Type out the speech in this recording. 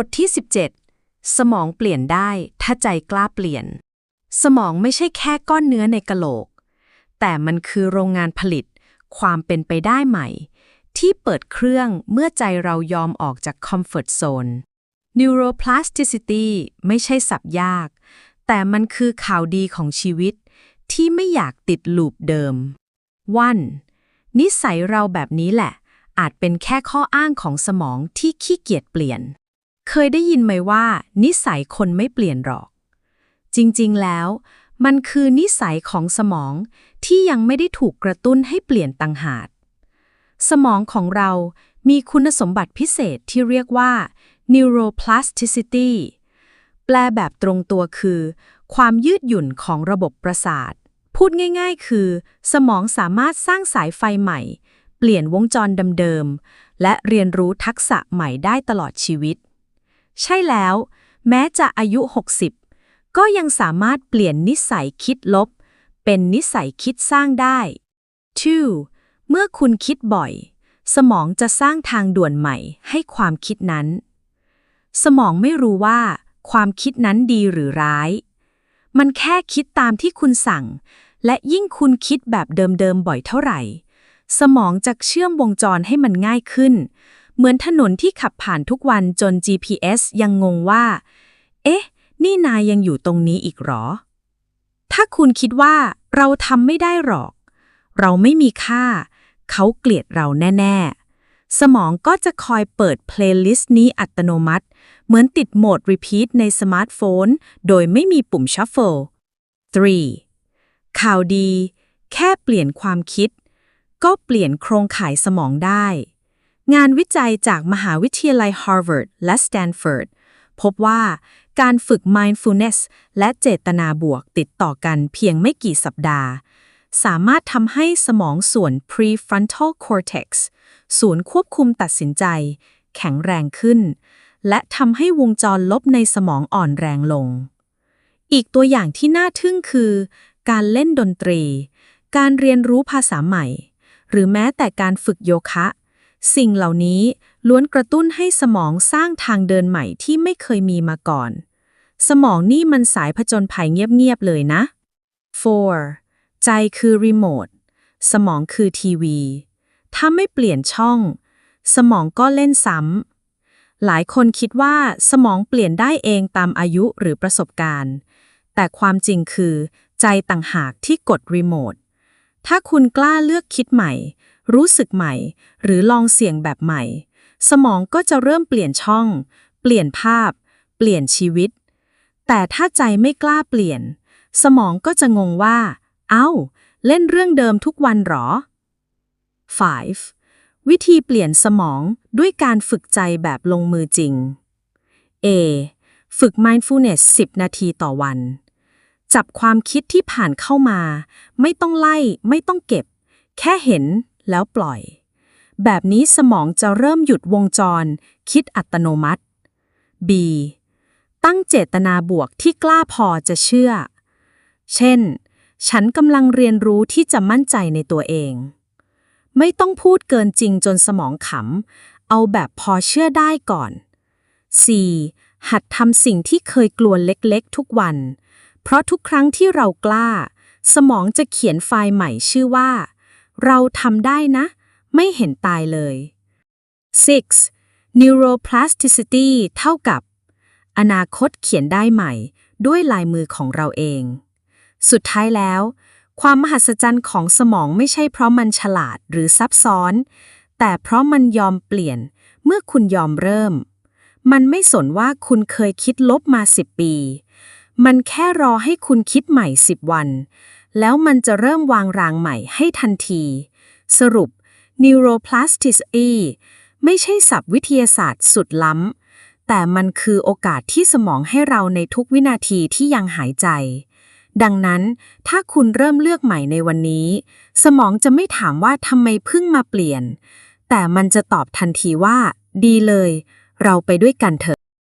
บทที่ 17 สมองเปลี่ยนได้ถ้าใจกล้าเปลี่ยน สมองไม่ใช่แค่ก้อนเนื้อในกะโหลก แต่มันคือโรงงานผลิต ความเป็นไปได้ใหม่ ที่เปิดเครื่องเมื่อใจเรายอมออกจากคอมฟอร์ z โซน neuroplasticity ไม่ใช่สับยาก แต่มันคือข่าวดีของชีวิต ที่ไม่อยากติดลูปเดิม 1. นิสัยเราแบบนี้แหละ อาจเป็นแค่ข้ออ้างของสมองที่ขี้เกียจเปลี่ยน เคยได้ยินไหมว่า นิสัยคนไม่เปลี่ยนหรอก จริงๆแล้ว มันคือนิสัยของสมองที่ยังไม่ได้ถูกกระตุ้นให้เปลี่ยนตังหากสมองของเรามีคุณสมบัติพิเศษที่เรียกว่า neuroplasticity แปลแบบตรงตัวคือ ความยืดหยุ่นของระบบประสาท พูดง่าย ๆ คือ สมองสามารถสร้างสายไฟใหม่ เปลี่ยนวงจรเดิมๆและเรียนรู้ทักษะใหม่ได้ตลอดชีวิต ใช่แล้ว แม้จะอายุ 60 ก็ยังสามารถเปลี่ยนนิสัยคิดลบ เป็นนิสัยคิดสร้างได้ 2. เมื่อคุณคิดบ่อย สมองจะสร้างทางด่วนใหม่ให้ความคิดนั้น สมองไม่รู้ว่า ความคิดนั้นดีหรือร้าย มันแค่คิดตามที่คุณสั่ง และยิ่งคุณคิดแบบเดิมๆบ่อยเท่าไหร่ สมองจะเชื่อมวงจรให้มันง่ายขึ้น เหมือนถนนที่ขับผ่านทุกวันจน GPS ยังงงว่า เอ๊ะ นี่นายยังอยู่ตรงนี้อีกหรอ ถ้าคุณคิดว่าเราทำไม่ได้หรอก เราไม่มีค่า เขาเกลียดเราแน่ ๆ สมองก็จะคอยเปิดเพลย์ลิสต์นี้อัตโนมัติ เหมือนติดโหมด Repeat ในสมาร์ทโฟน โดยไม่มีปุ่ม Shuffle 3. ข่าวดี แค่เปลี่ยนความคิด ก็เปลี่ยนโครงข่ายสมองได้ งานวิจัยจากมหาวิทยาลัย Harvard และ Stanford พบว่าการฝึก mindfulness และเจตนาบวกติดต่อกันเพียงไม่กี่สัปดาห์ สามารถทำให้สมองส่วน prefrontal cortex ศูนย์ควบคุมตัดสินใจ แข็งแรงขึ้น และทำให้วงจรลบในสมองอ่อนแรงลง อีกตัวอย่างที่น่าทึ่งคือ การเล่นดนตรี การเรียนรู้ภาษาใหม่ หรือแม้แต่การฝึกโยคะ สิ่งเหล่านี้ล้วนกระตุ้นให้สมองสร้างทางเดินใหม่ที่ไม่เคยมีมาก่อน สมองนี่มันสายผจญภัยเงียบ ๆ เลยนะ 4. ใจคือรีโมท สมองคือทีวี ถ้าไม่เปลี่ยนช่อง สมองก็เล่นซ้ำ หลายคนคิดว่าสมองเปลี่ยนได้เองตามอายุหรือประสบการณ์ แต่ความจริงคือ ใจต่างหากที่กดรีโมท ถ้าคุณกล้าเลือกคิดใหม่ รู้สึกใหม่ หรือลองเสี่ยงแบบใหม่ สมองก็จะเริ่มเปลี่ยนช่อง เปลี่ยนภาพ เปลี่ยนชีวิต แต่ถ้าใจไม่กล้าเปลี่ยน สมองก็จะงงว่า เอ้า เล่นเรื่องเดิมทุกวันหรอ 5. วิธีเปลี่ยนสมองด้วยการฝึกใจแบบลงมือจริง A ฝึก mindfulness 10 นาทีต่อวัน จับความคิดที่ผ่านเข้ามา ไม่ต้องไล่ ไม่ต้องเก็บ แค่เห็น แล้วปล่อย แบบนี้สมองจะเริ่มหยุดวงจร คิดอัตโนมัติ B ตั้งเจตนาบวกที่กล้าพอจะเชื่อ เช่น ฉันกำลังเรียนรู้ที่จะมั่นใจในตัวเอง ไม่ต้องพูดเกินจริงจนสมองขำ เอาแบบพอเชื่อได้ก่อน 4. หัดทำสิ่งที่เคยกลัวเล็กๆ ทุกวัน เพราะทุกครั้งที่เรากล้า สมองจะเขียนไฟล์ใหม่ชื่อว่า เราทำได้นะ ไม่เห็นตายเลย 6. neuroplasticity เท่ากับ อนาคตเขียนได้ใหม่ ด้วยลายมือของเราเอง สุดท้ายแล้ว ความมหัศจรรย์ของสมองไม่ใช่เพราะมันฉลาดหรือซับซ้อน แต่เพราะมันยอมเปลี่ยนเมื่อคุณยอมเริ่ม มันไม่สนว่าคุณเคยคิดลบมา10ปี มันแค่รอให้คุณคิดใหม่ 10 วัน แล้วมันจะเริ่มวางรางใหม่ให้ทันที สรุป neuroplasticity ไม่ใช่ศัพท์วิทยาศาสตร์สุดล้ำ แต่มันคือโอกาสที่สมองให้เราในทุกวินาทีที่ยังหายใจ ดังนั้น ถ้าคุณเริ่มเลือกใหม่ในวันนี้ สมองจะไม่ถามว่าทำไมเพิ่งมาเปลี่ยน แต่มันจะตอบทันทีว่า ดีเลย เราไปด้วยกันเถอะ